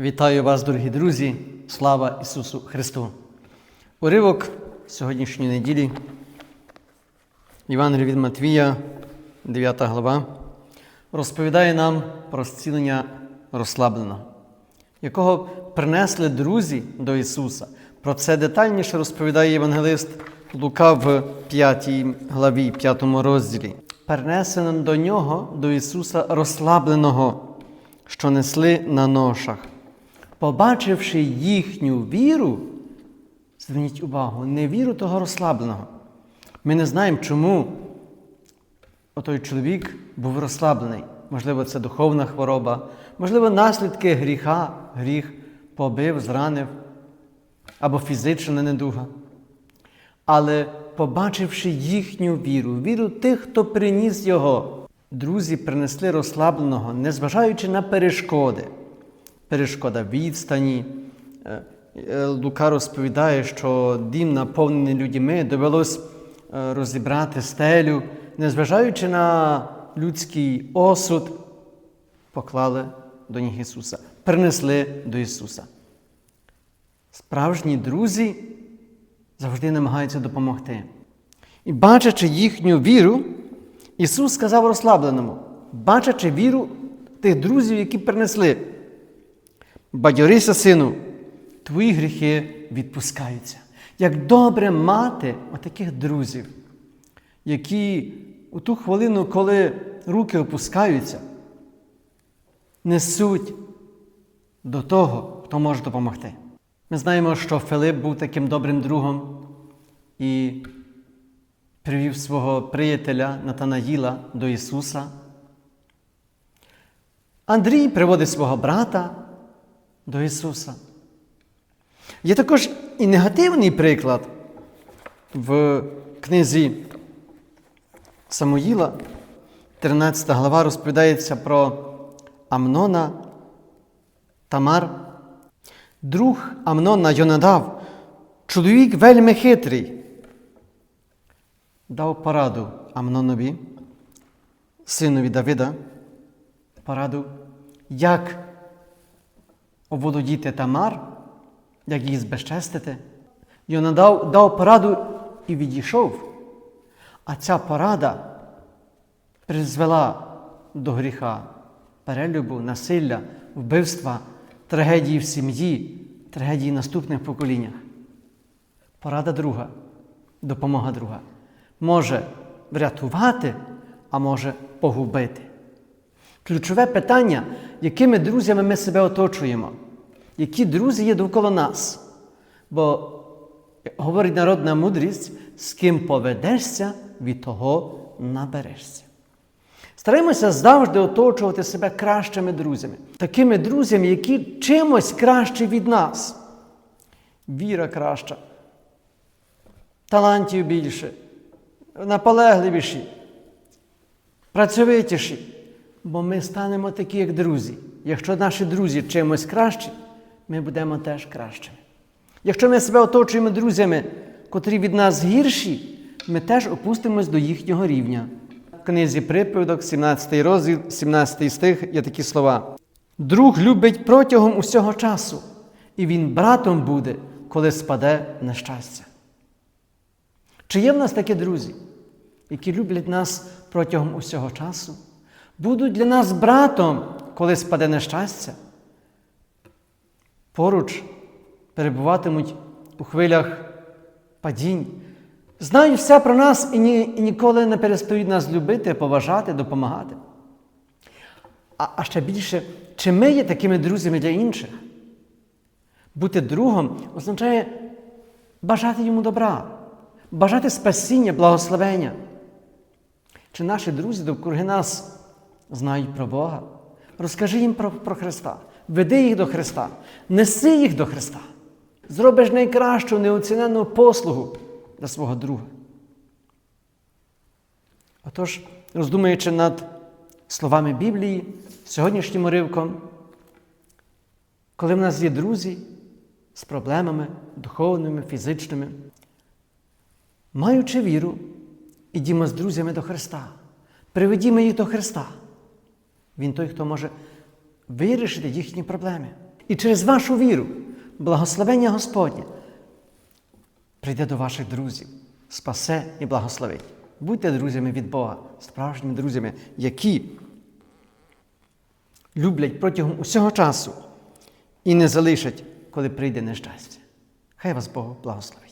Вітаю вас, дорогі друзі! Слава Ісусу Христу! Уривок сьогоднішньої неділі. Євангелія від Матвія, 9 глава, розповідає нам про зцілення розслабленого, якого принесли друзі до Ісуса. Про це детальніше розповідає євангелист Лука в 5 главі, 5 розділі. Перенесено до нього, до Ісуса, розслабленого, що несли на ношах. Побачивши їхню віру, зверніть увагу, не віру того розслабленого. Ми не знаємо, чому отой чоловік був розслаблений. Можливо, це духовна хвороба, можливо, наслідки гріха, гріх побив, зранив або фізична недуга. Але побачивши їхню віру, віру тих, хто приніс його, друзі принесли розслабленого, незважаючи на перешкоди. Перешкода відстані. Е, е, Лука розповідає, що дім наповнений людьми, довелось е, розібрати стелю, незважаючи на людський осуд, поклали до ніг Ісуса, принесли до Ісуса. Справжні друзі завжди намагаються допомогти. І бачачи їхню віру, Ісус сказав розслабленому, бачачи віру тих друзів, які принесли. Бадьорися, сину, твої гріхи відпускаються. Як добре мати отаких друзів, які у ту хвилину, коли руки опускаються, несуть до того, хто може допомогти. Ми знаємо, що Филип був таким добрим другом і привів свого приятеля Натанаїла до Ісуса. Андрій приводить свого брата до Ісуса. Є також і негативний приклад в книзі Самуїла, 13 глава, розповідається про Амнона Тамар. Друг Амнона Йонадав, чоловік вельми хитрий, дав пораду Амнонові, синові Давида, пораду, як оволодіти Тамар, як її збезчестити. Йонадав дав пораду і відійшов. А ця порада призвела до гріха, перелюбу, насилля, вбивства, трагедії в сім'ї, трагедії наступних поколіннях. Порада друга, допомога друга може врятувати, а може погубити. Ключове питання, якими друзями ми себе оточуємо, які друзі є довкола нас. Бо говорить народна мудрість, з ким поведешся, від того наберешся. Стараємося завжди оточувати себе кращими друзями, такими друзями, які чимось краще від нас. Віра краща, талантів більше, наполегливіші, працьовитіші. Бо ми станемо такі, як друзі. Якщо наші друзі чимось кращі, ми будемо теж кращими. Якщо ми себе оточуємо друзями, котрі від нас гірші, ми теж опустимось до їхнього рівня. В книзі приповідок, 17 розділ, 17 стих є такі слова. Друг любить протягом усього часу, і він братом буде, коли спаде нещастя. Чи є в нас такі друзі, які люблять нас протягом усього часу? будуть для нас братом, коли спаде нещастя. Поруч перебуватимуть у хвилях падінь, знають все про нас і, ні, і ніколи не перестають нас любити, поважати, допомагати. А, а ще більше, чи ми є такими друзями для інших? Бути другом означає бажати йому добра, бажати спасіння, благословення. Чи наші друзі довкруги нас знають про Бога. Розкажи їм про, про Христа, веди їх до Христа, неси їх до Христа. Зробиш найкращу неоціненну послугу для свого друга. Отож, роздумуючи над словами Біблії, сьогоднішнім уривком, коли в нас є друзі з проблемами духовними, фізичними, маючи віру, ідімо з друзями до Христа, приведімо їх до Христа. Він той, хто може вирішити їхні проблеми. І через вашу віру, благословення Господнє прийде до ваших друзів, спасе і благословить. Будьте друзями від Бога, справжніми друзями, які люблять протягом усього часу і не залишать, коли прийде нещастя. Хай вас Бог благословить.